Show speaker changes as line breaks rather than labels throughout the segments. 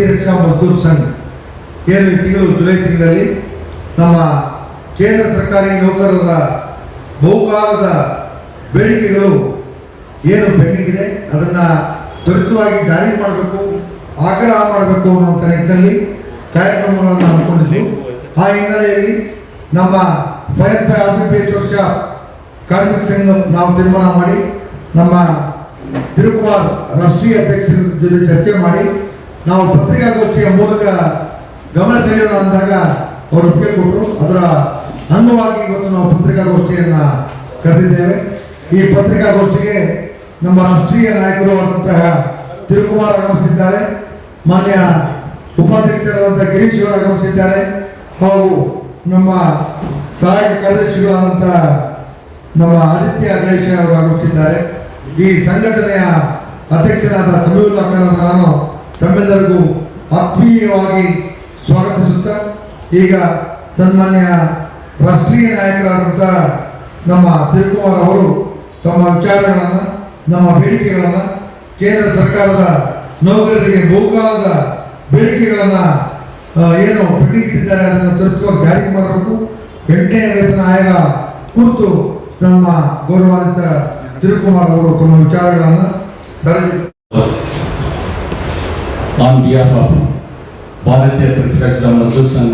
ಭಾರತೀಯ ರಕ್ಷಾ ಮಜ್ದೂರ್ ಏನು ಈ ತಿಂಗಳು ಜುಲೈ ತಿಂಗಳಲ್ಲಿ ನಮ್ಮ ಕೇಂದ್ರ ಸರ್ಕಾರಿ ನೌಕರರ ಬಹುಕಾಲದ ಬೇಡಿಕೆಗಳು ಏನು ಪೆಂಡಿಂಗ್ ಇದೆ ಅದನ್ನು ತ್ವರಿತವಾಗಿ ಜಾರಿ ಮಾಡಬೇಕು ಆಗ್ರಹ ಮಾಡಬೇಕು ಅನ್ನುವಂಥ ನಿಟ್ಟಿನಲ್ಲಿ ಕಾರ್ಯಕ್ರಮಗಳನ್ನು ಹಮ್ಮಿಕೊಂಡಿದ್ವಿ ಆ ಹಿನ್ನೆಲೆಯಲ್ಲಿ ನಮ್ಮ ಫೈರ್ ಫೈ ಆರ್ಮಿ ಪಿ ಎಚ್ ಕಾರ್ಮಿಕ ಸಂಘ ನಾವು ತೀರ್ಮಾನ ಮಾಡಿ ನಮ್ಮ ತಿರುಕುಮಾರ್ ರಾಷ್ಟ್ರೀಯ ಅಧ್ಯಕ್ಷರ ಜೊತೆ ಚರ್ಚೆ ಮಾಡಿ ನಾವು ಪತ್ರಿಕಾಗೋಷ್ಠಿಯ ಮೂಲಕ ಗಮನ ಸೆಳೆಯೋಣ ಅಂದಾಗ ಅವರು ಒಪ್ಪಿಗೆ ಕೊಟ್ಟರು ಅದರ ಅಂಗವಾಗಿ ಇವತ್ತು ನಾವು ಪತ್ರಿಕಾಗೋಷ್ಠಿಯನ್ನ ಕರೆದಿದ್ದೇವೆ ಈ ಪತ್ರಿಕಾಗೋಷ್ಠಿಗೆ ನಮ್ಮ ರಾಷ್ಟ್ರೀಯ ನಾಯಕರು ಆದಂತಹ ತಿರುಕುಮಾರ್ ಆಗಮಿಸಿದ್ದಾರೆ ಮಾನ್ಯ ಉಪಾಧ್ಯಕ್ಷರಾದಂತಹ ಗಿರೀಶ್ ಅವರು ಆಗಮಿಸಿದ್ದಾರೆ ಹಾಗೂ ನಮ್ಮ ಸಹಾಯಕ ಕಾರ್ಯದರ್ಶಿಗಳಾದಂತಹ ನಮ್ಮ ಆದಿತ್ಯ ಗಣೇಶ ಅವರು ಆಗಮಿಸಿದ್ದಾರೆ ಈ ಸಂಘಟನೆಯ ಅಧ್ಯಕ್ಷರಾದ ಸಮೀರ್ ನಾನು ತಮ್ಮೆಲ್ಲರಿಗೂ ಆತ್ಮೀಯವಾಗಿ ಸ್ವಾಗತಿಸುತ್ತಾ ಈಗ ಸನ್ಮಾನ್ಯ ರಾಷ್ಟ್ರೀಯ ನಾಯಕರಾದಂಥ ನಮ್ಮ ತಿರುಕುಮಾರ್ ಅವರು ತಮ್ಮ ವಿಚಾರಗಳನ್ನು ನಮ್ಮ ಬೇಡಿಕೆಗಳನ್ನು ಕೇಂದ್ರ ಸರ್ಕಾರದ ನೌಕರರಿಗೆ ಬಹುಕಾಲದ ಬೇಡಿಕೆಗಳನ್ನು ಏನು ಬಿಟ್ಟಿಟ್ಟಿದ್ದಾರೆ ಅದನ್ನು ತಲುಪಿಸುವಾಗ ಜಾರಿಗೆ ಮಾಡಬೇಕು ಎಂಟನೇ ವೇತನ ಆಯೋಗ ಕುರಿತು ನಮ್ಮ ಗೌರವಾನ್ವಿತ ತಿರುಕುಮಾರ್ ಅವರು ತಮ್ಮ ವಿಚಾರಗಳನ್ನು ಸರಿ
on behalf of Bharatiya Pratiraksha Mazdoor Sangh,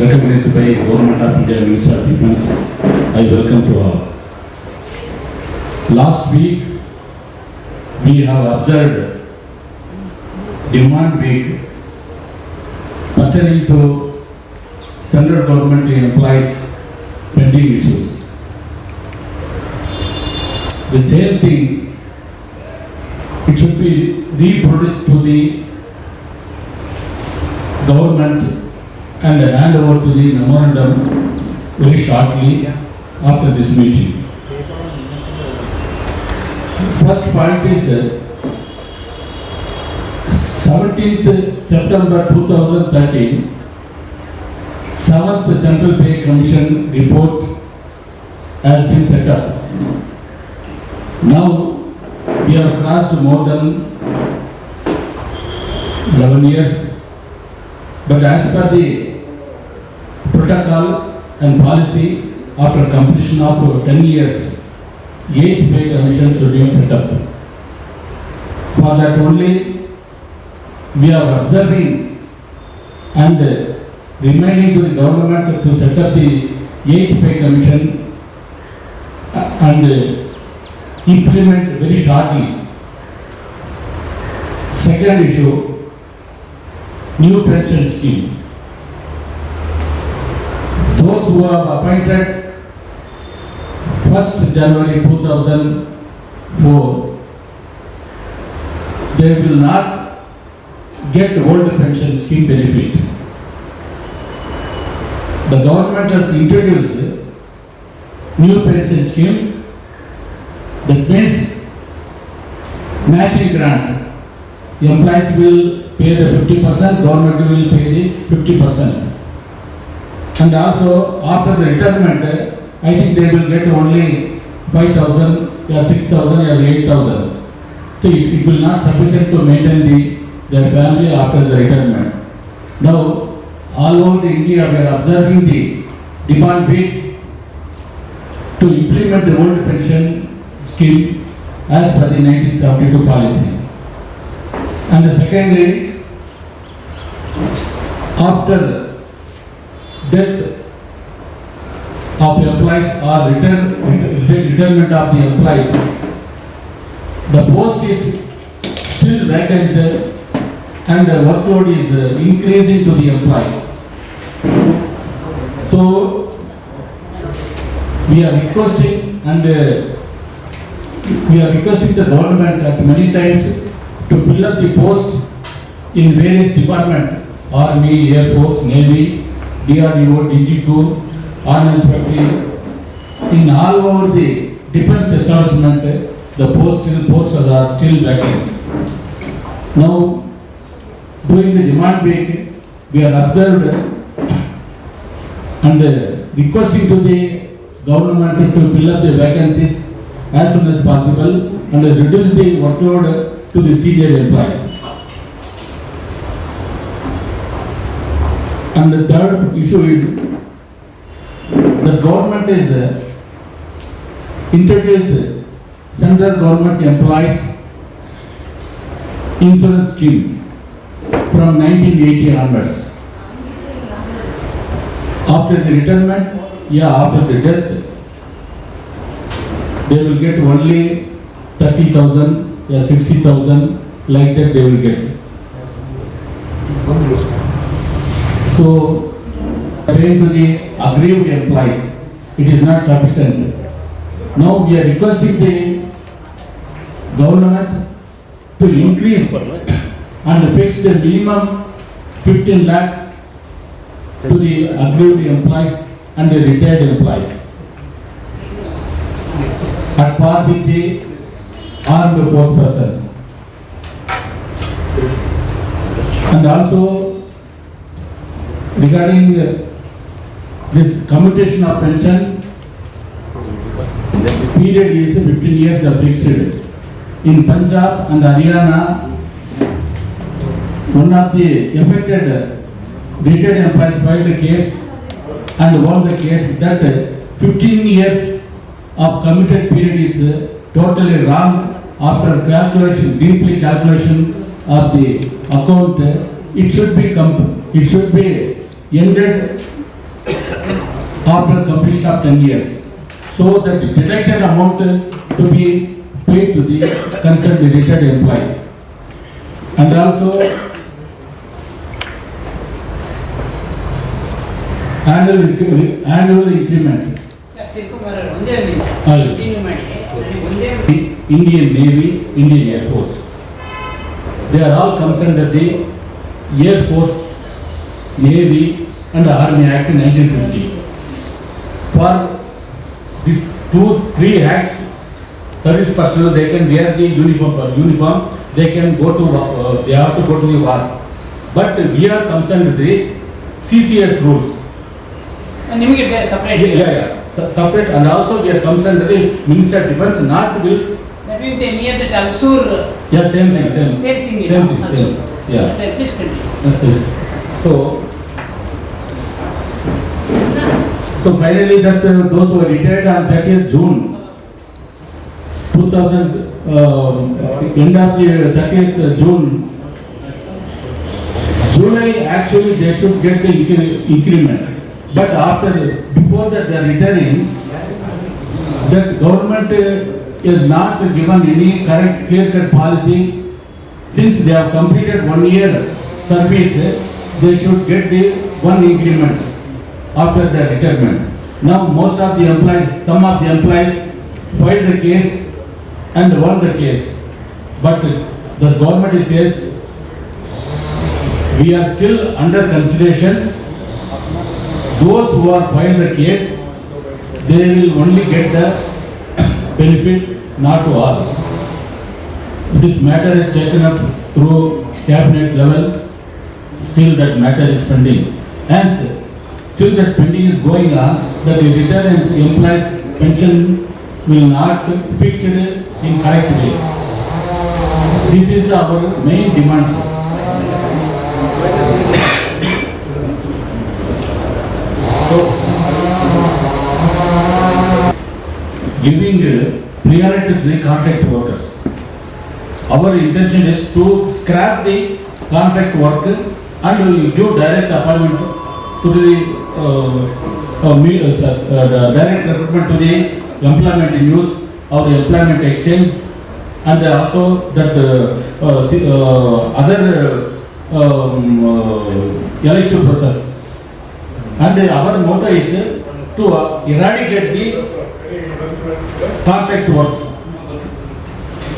recognized by Government of India Minister of Defence, I welcome to all. Last week, we have observed demand week pertaining to central government employees pending issues. The same thing, it should be Reproduce to the government and hand over to the memorandum very shortly after this meeting. First point is 17th September 2013, 7th Central Pay Commission report has been set up. Now we have crossed more than 11 years. But as per the protocol and policy, after completion of 10 years, 8th pay commission should be set up. For that only, we are observing and remaining to the government to set up the 8th pay commission and implement very shortly. Second issue, new pension scheme. Those who have appointed 1st January 2004, they will not get old pension scheme benefit. The government has introduced new pension scheme that means matching grant. employees will pay the 50%, government will pay the 50%. And also, after the retirement, I think they will get only 5,000, or 6,000, or 8,000. So it, it, will not sufficient to maintain the, their family after the retirement. Now, all over the India, we are observing the demand peak to implement the old pension scheme as per the 1972 policy. And secondly, after death of employees or return, retirement of the employees, the post is still vacant and the workload is increasing to the employees. So we are requesting and uh, we are requesting the government at many times to fill up the post in various departments army air force navy DRDO, DG2, Armed Inspectorate. In all over the defense establishment, the post posts are still vacant. Now, during the demand break, we are observed and requesting to the government to fill up the vacancies as soon as possible and reduce the workload to the senior employees. And the third issue is the government is uh, introduced uh, central government employees insurance scheme from 1980 onwards. After the retirement, yeah, after the death, they will get only 30,000, or 60,000, like that they will get. So, according to the aggrieved employees, it is not sufficient. Now we are requesting the government to increase and fix the minimum 15 lakhs to the aggrieved employees and the retired employees at par with the armed force persons. And also regarding uh, this commutation of pension the period is 15 years the fixed in punjab and haryana one of the affected retired employees filed the case and won the case that 15 years of commuted period is totally wrong after calculation deeply calculation of the account it should be it should be ended after completion of 10 years. So that the deducted amount to be paid to the concerned related employees. And also annual, annual increment.
Oh,
Indian Navy, Indian Air Force. They are all concerned that the Air Force, Navy, and Army Act 1950. For these two, three acts, service personnel they can wear the uniform. For Uniform they can go to uh, they have to go to the war. But we are concerned with the CCS rules.
And you get separate.
Yeah, yeah, yeah. So, separate and also we are concerned with the Minister Defence not will.
That means they near the Talsur.
Yeah, same thing, same.
Same thing.
Same thing, same. Yeah. Please continue. So So finally, that's, uh, those who were retired on 30th June 2000, uh, end of the 30th June, July actually they should get the increment. But after, before that they are returning, that government uh, is not given any correct clear-cut policy. Since they have completed one year service, they should get the one increment. after their retirement. Now most of the employees, some of the employees filed the case and won the case. But the government says we are still under consideration. Those who are filed the case, they will only get the benefit, not to all. This matter is taken up through cabinet level. Still that matter is pending. Answer. still that pending is going on, that the retired employees pension will not fixed in correct way. This is the, our main demands. So, giving priority to the contract workers. Our intention is to scrap the contract work and we give direct appointment to the direct recruitment to the employment in use or employment exchange and also that uh, uh, other um, uh, elective process. And our motto is to eradicate the contract works.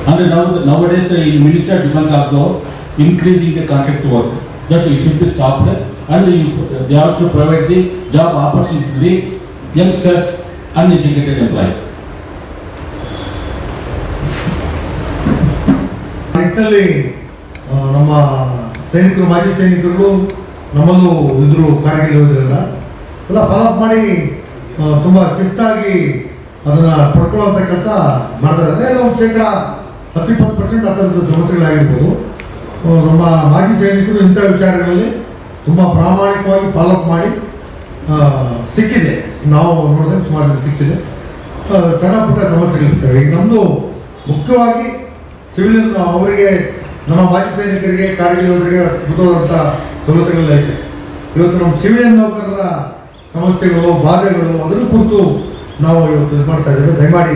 And now, nowadays the Minister Defense also increasing the contract work that it should be stopped ಅಲ್ಲಿ they also job the job opportunity to the
ನಿಟ್ಟಿನಲ್ಲಿ ನಮ್ಮ ಸೈನಿಕರು ಮಾಜಿ ಸೈನಿಕರು ನಮ್ಮಲ್ಲೂ ಇದ್ರು ಕಾರ್ಗಿಲ್ ಯೋಧರೆಲ್ಲ ಎಲ್ಲ follow up ಮಾಡಿ ತುಂಬ ಶಿಸ್ತಾಗಿ ಅದನ್ನು ಪಡ್ಕೊಳ್ಳುವಂಥ ಕೆಲಸ ಮಾಡ್ತಾಯಿದ್ದಾರೆ ಎಲ್ಲ ಒಂದು ಶೇಕಡ ಹತ್ತಿಪ್ಪತ್ತು ಪರ್ಸೆಂಟ್ ಆ ಥರದ ಸಮಸ್ಯೆಗಳಾಗಿರ್ಬೋದು ನಮ್ಮ ಮಾಜಿ ಸೈನಿಕರು ಇಂಥ ವಿಚಾರಗಳಲ್ಲಿ ತುಂಬ ಪ್ರಾಮಾಣಿಕವಾಗಿ ಫಾಲೋಅಪ್ ಮಾಡಿ ಸಿಕ್ಕಿದೆ ನಾವು ನೋಡಿದಾಗ ಸುಮಾರು ಸಿಕ್ಕಿದೆ ಸಣ್ಣ ಪುಟ್ಟ ಸಮಸ್ಯೆಗಳಿರ್ತವೆ ಈಗ ನಮ್ಮದು ಮುಖ್ಯವಾಗಿ ಸಿವಿಲ್ ಅವರಿಗೆ ನಮ್ಮ ಮಾಜಿ ಸೈನಿಕರಿಗೆ ಅವರಿಗೆ ಅದ್ಭುತವಾದಂಥ ಸವಲತ್ತುಗಳೆಲ್ಲ ಇವತ್ತು ನಮ್ಮ ಸಿವಿಲ್ ನೌಕರರ ಸಮಸ್ಯೆಗಳು ಬಾಧೆಗಳು ಅದರ ಕುರಿತು ನಾವು ಇವತ್ತು ಇದು ಮಾಡ್ತಾ ಇದ್ದೇವೆ ದಯಮಾಡಿ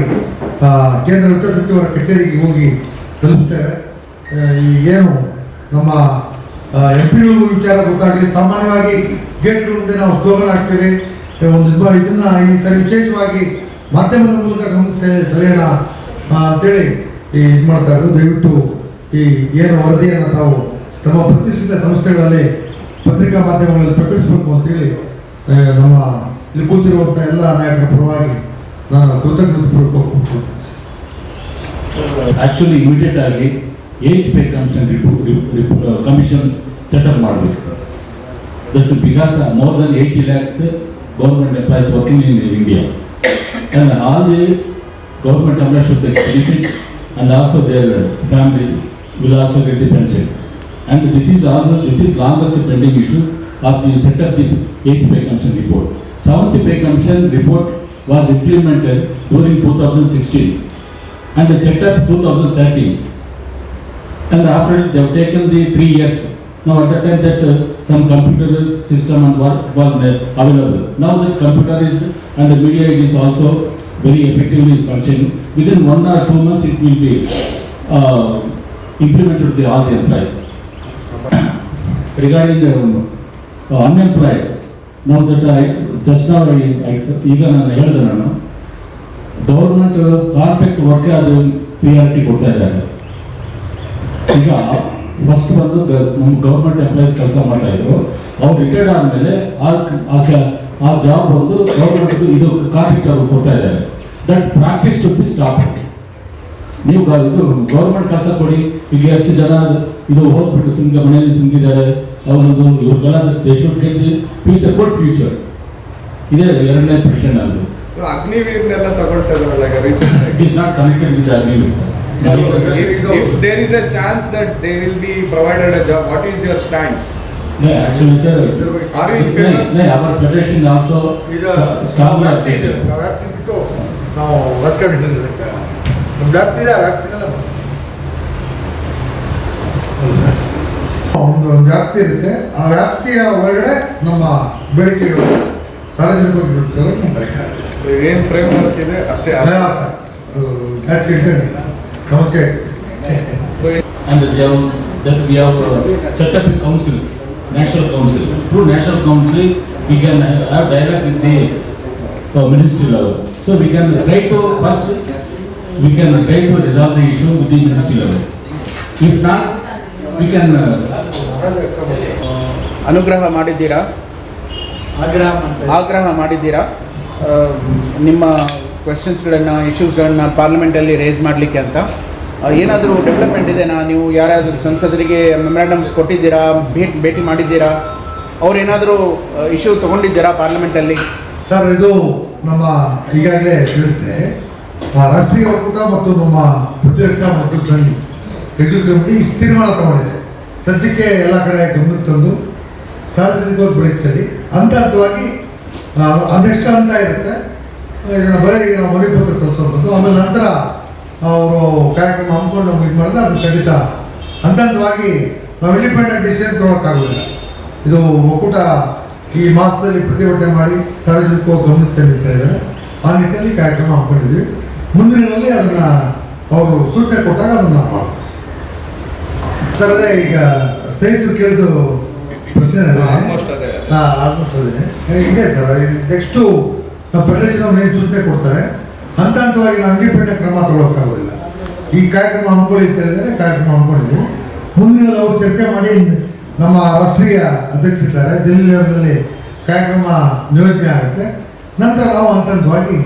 ಕೇಂದ್ರ ವಿತ್ತ ಸಚಿವರ ಕಚೇರಿಗೆ ಹೋಗಿ ತಲುಪ್ತೇವೆ ಈ ಏನು ನಮ್ಮ ಎಂ ಯು ವಿಚಾರ ಗೊತ್ತಾಗಲಿ ಸಾಮಾನ್ಯವಾಗಿ ಗೇಟ್ಗಳ ಮುಂದೆ ನಾವು ಸ್ಲೋಗನ್ ಹಾಕ್ತೇವೆ ಒಂದು ಇದನ್ನು ಈ ಸರಿ ವಿಶೇಷವಾಗಿ ಮಾಧ್ಯಮದ ಮೂಲಕ ಗಮನಿಸಿ ಸಲಹೆನ ಅಂತೇಳಿ ಈ ಇದು ಮಾಡ್ತಾ ಇರೋದು ದಯವಿಟ್ಟು ಈ ಏನು ವರದಿಯನ್ನು ತಾವು ತಮ್ಮ ಪ್ರತಿಷ್ಠಿತ ಸಂಸ್ಥೆಗಳಲ್ಲಿ ಪತ್ರಿಕಾ ಮಾಧ್ಯಮಗಳಲ್ಲಿ ಪ್ರಕಟಿಸಬೇಕು ಅಂತೇಳಿ ನಮ್ಮ ಇಲ್ಲಿ ಕೂತಿರುವಂಥ ಎಲ್ಲ ನಾಯಕರ ಪರವಾಗಿ ನಾನು ಕೃತಜ್ಞತೆ ಪೂರ್ವಕ
ಆ್ಯಕ್ಚುಲಿ ಇಮಿಡಿಯೇಟ್ ಆಗಿ Eighth pay commission commission setup ಮಾಡಬೇಕು that because more than eighty lakhs government employees working in India and all the government employees should benefit and also their families will also get the pension and this is also this is longest pending issue of the set up the eighth pay commission report seventh pay commission report was implemented during two thousand sixteen and they set up 2013. And after it, they have taken the three years. Now at that time that uh, some computer system and what was uh, available. Now that computer is and the media it is also very effectively is functioning. Within one or two months it will be uh, implemented to the, all the employees. Regarding um, uh, unemployed, now that I, just now I, I, ಈಗ ನಾನು ಹೇಳಿದೆ ನಾನು government contract work ಅದು priority ಕೊಡ್ತಾ ಇದ್ದಾರೆ ಈಗ first ಬಂದು ನಮ್ಮ ಗೌರ್ಮೆಂಟ್ ಎಂಪ್ಲಾಯೀಸ್ ಕೆಲಸ ಮಾಡ್ತಾ ಇದ್ರು ಅವ್ರು ರಿಟೈರ್ಡ್ ಆದಮೇಲೆ ಆ ಜಾಬ್ ಬಂದು ಗೌರ್ಮೆಂಟ್ ಇದು ಕಾಂಟ್ರಾಕ್ಟ್ ಅವರು ಕೊಡ್ತಾ ಇದ್ದಾರೆ that practice should be stop ನೀವು ಇದು ಗೌರ್ಮೆಂಟ್ ಕೆಲಸ ಕೊಡಿ ಈಗ ಎಷ್ಟು ಜನ ಇದು ಹೋಗ್ಬಿಟ್ಟು ಸುಮ್ಗೆ ಮನೆಯಲ್ಲಿ ಸುಮ್ಗಿದ್ದಾರೆ ಅವ್ರದ್ದು ಇವ್ರಿಗೆಲ್ಲ ದೇಶ ಫ್ಯೂಚರ್ ಗುಡ್ ಫ್ಯೂಚರ್ ಇದೇ ಎರಡನೇ ಪ್ರಶ್ನೆ ಅದು
ಅಗ್ನಿವೀರ್ನೆಲ್ಲ ತಗೊಳ್ತಾ ಇದ್ದಾರೆ
it is not connected with Agniveer sir
If, if there is a chance that they will be provided a job, what is your stand?
No, actually, sir.
Are you in favor?
No, our petition also
ವ್ಯಾಪ್ತಿ ಬಿಟ್ಟು ನಾವು ನಮ್ಮ ವ್ಯಾಪ್ತಿ ಇದೆ ಒಂದು ವ್ಯಾಪ್ತಿ ಇರುತ್ತೆ ಆ ವ್ಯಾಪ್ತಿಯ ಒಳಗಡೆ ನಮ್ಮ ಬೇಡಿಕೆಗಳು
ಸಾರ್ವಜನಿಕ ಫ್ರೇಮ್ ಅಷ್ಟೇ
ಸಮಸ್ಯೆ
And um, that we have uh, set up in councils, national council. Through national council, we can have dialogue with the uh, ministry level. So we can try to first we can try to resolve the issue with the ministry level. If not, we can. Uh,
ಅನುಗ್ರಹ ಮಾಡಿದ್ದೀರಾ
ಆಗ್ರಹ
ಆಗ್ರಹ ಮಾಡಿದ್ದೀರಾ ನಿಮ್ಮ ಕ್ವೆಶನ್ಸ್ಗಳನ್ನು ಇಶ್ಯೂಸ್ಗಳನ್ನು ಪಾರ್ಲಿಮೆಂಟಲ್ಲಿ race ಮಾಡಲಿಕ್ಕೆ ಅಂತ ಏನಾದರೂ development ಇದೆನಾ ನೀವು ಯಾರಾದರೂ ಸಂಸದರಿಗೆ ಮೆಮೊರಾಂಡಮ್ಸ್ ಕೊಟ್ಟಿದ್ದೀರಾ ಭೇಟ್ ಭೇಟಿ ಮಾಡಿದ್ದೀರಾ ಅವರೇನಾದರೂ ಇಶ್ಯೂ ತೊಗೊಂಡಿದ್ದೀರಾ ಪಾರ್ಲಿಮೆಂಟಲ್ಲಿ
ಸರ್ ಇದು ನಮ್ಮ ಈಗಾಗಲೇ ತಿಳಿಸಿದೆ ರಾಷ್ಟ್ರೀಯ ಒಕ್ಕೂಟ ಮತ್ತು ನಮ್ಮ ಪ್ರತಿರಕ್ಷಾ ಮತ್ತು ಸಂಘ ಎಕ್ಸಿಕ್ಯೂಟಿವ್ ತೀರ್ಮಾನ ತಗೊಂಡಿದೆ ಸದ್ಯಕ್ಕೆ ಎಲ್ಲ ಕಡೆ ಗಮನ ತಂದು ಸಾರ್ವಜನಿಕವಾಗಿ ಸರಿ ಹಂತ ಹಂತವಾಗಿ ಅದೆಷ್ಟು ಅಂತ ಇರುತ್ತೆ ಇದನ್ನು ಬರೀ ಈಗ ನಾವು ಮನವಿ ಪತ್ರ ಸಲ್ಲಿಸೋದು ಆಮೇಲೆ ನಂತರ ಅವರು ಕಾರ್ಯಕ್ರಮ ಹಮ್ಮಿಕೊಂಡು ಇದು ಮಾಡಿದ್ರೆ ಅದು ಖಂಡಿತ ಹಂತವಾಗಿ ನಾವು ಇಂಡಿಪೆಂಡೆಂಟ್ ಡಿಸಿಷನ್ ತೊಗೊಳಕ್ಕಾಗೋದಿಲ್ಲ ಇದು ಒಕ್ಕೂಟ ಈ ಮಾಸದಲ್ಲಿ ಪ್ರತಿಭಟನೆ ಮಾಡಿ ಸಾರ್ವಜನಿಕವಾಗಿ ಗಮನ ತಂದಿರ್ತಾ ಇದ್ದಾರೆ ಆ ನಿಟ್ಟಿನಲ್ಲಿ ಕಾರ್ಯಕ್ರಮ ಹಮ್ಮಿಕೊಂಡಿದ್ವಿ ಮುಂದಿನಲ್ಲಿ ಅದನ್ನು ಅವರು ಸೂಚನೆ ಕೊಟ್ಟಾಗ ಅದನ್ನು ನಾವು ಮಾಡ್ತೀವಿ ಈಗ ಸ್ನೇಹಿತರು ಕೇಳಿದು ಪ್ರಶ್ನೆ ಆಲ್ಮೋಸ್ಟ್ ಅದೇ ಇದೆ ಸರ್ ನೆಕ್ಸ್ಟು ನಾವು ಫೆಡರೇಷನ್ ಏನು ಸೂಚನೆ ಕೊಡ್ತಾರೆ ಹಂತ ಹಂತವಾಗಿ ನಾವು ಇಂಡಿಪೆಂಡೆಂಟ್ ಕ್ರಮ ತಗೊಳಕ್ಕಾಗೋದಿಲ್ಲ ಈ ಕಾರ್ಯಕ್ರಮ ಹಮ್ಮಿಕೊಳ್ಳಿ ಅಂತ ಹೇಳಿದರೆ ಕಾರ್ಯಕ್ರಮ ಹಮ್ಮಿಕೊಂಡಿದ್ವಿ ಮುಂದಿನ ಅವರು ಚರ್ಚೆ ಮಾಡಿ ನಮ್ಮ ರಾಷ್ಟ್ರೀಯ ಅಧ್ಯಕ್ಷರಿದ್ದಾರೆ ದಿಲ್ಲಿ ಲೆವೆಲ್ನಲ್ಲಿ ಕಾರ್ಯಕ್ರಮ ನಿಯೋಜನೆ ಆಗುತ್ತೆ ನಂತರ ನಾವು ಹಂತ ಹಂತವಾಗಿ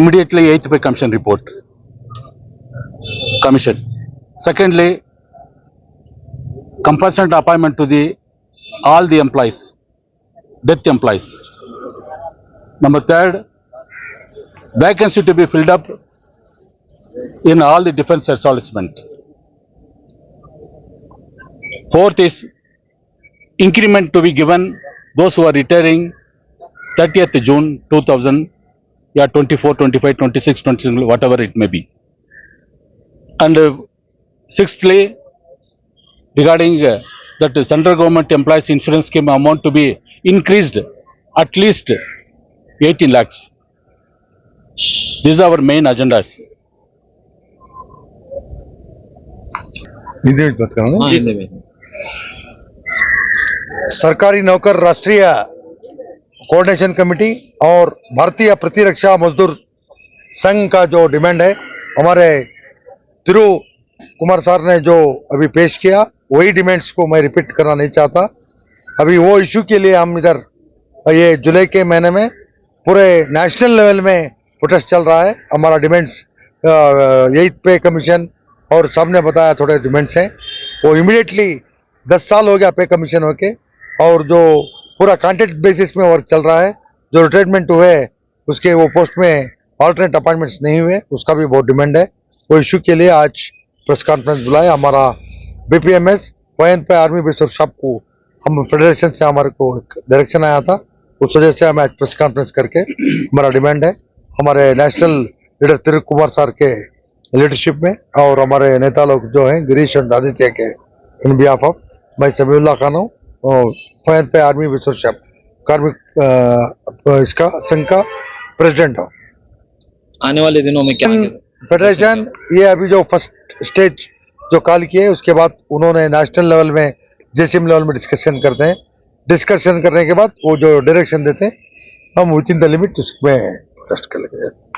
immediately eighth by commission report commission secondly compulsion appointment to the all the employees death employees. Number third, vacancy to be filled up in all the defense establishment.
Fourth is increment to be given those who are retiring 30th June 2000, yeah, 24, 25, 26, 27, whatever it may be. And uh, sixthly, regarding uh, that the central government employees insurance scheme amount to be increased at least 80 lakhs. These are our main agendas.
ಇದು ಹೇಳ್ಬೇಕು ನಾನು?
सरकारी नौकर राष्ट्रीय coordination committee और भारतीय प्रतिरक्षा मजदूर संघ का जो डिमांड है हमारे तिरु कुमार सर ने जो अभी पेश किया वही डिमांड्स को मैं रिपीट करना नहीं चाहता अभी वो इशू के लिए हम इधर ये जुलाई के महीने में पूरे नेशनल लेवल में प्रोटेस्ट चल रहा है हमारा डिमांड्स एथ पे कमीशन और सबने बताया थोड़े डिमांड्स हैं वो इमिडिएटली दस साल हो गया पे कमीशन होके और जो पूरा कॉन्ट्रैक्ट बेसिस में वर्क चल रहा है जो रिटायरमेंट हुए उसके वो पोस्ट में ऑल्टरनेट अपॉइंटमेंट्स नहीं हुए उसका भी बहुत डिमांड है वो इशू के लिए आज प्रेस कॉन्फ्रेंस बुलाया हमारा BPMS P M army best और सबको हम फेडरेशन से हमारे को एक डायरेक्शन आया था उस वजह से हम आज प्रेस कॉन्फ्रेंस करके हमारा डिमांड है हमारे national leader Tiruk Kumar sir के लीडरशिप में और हमारे नेता लोग जो हैं गिरीश एंड आदित्य के इन बिहाफ ऑफ मैं समीउल्ला खान हूँ फैन पे आर्मी विश्वशप कार्मिक इसका संघ का प्रेसिडेंट हूँ
आने वाले दिनों में क्या
फेडरेशन hmm. ये अभी जो फर्स्ट स्टेज जो कॉल किए उसके बाद उन्होंने नेशनल लेवल में जैसे लेवल में डिस्कशन करते हैं डिस्कशन करने के बाद वो जो डायरेक्शन देते हैं हम विद इन द लिमिट उसमें टेस्ट कर लेते जाते हैं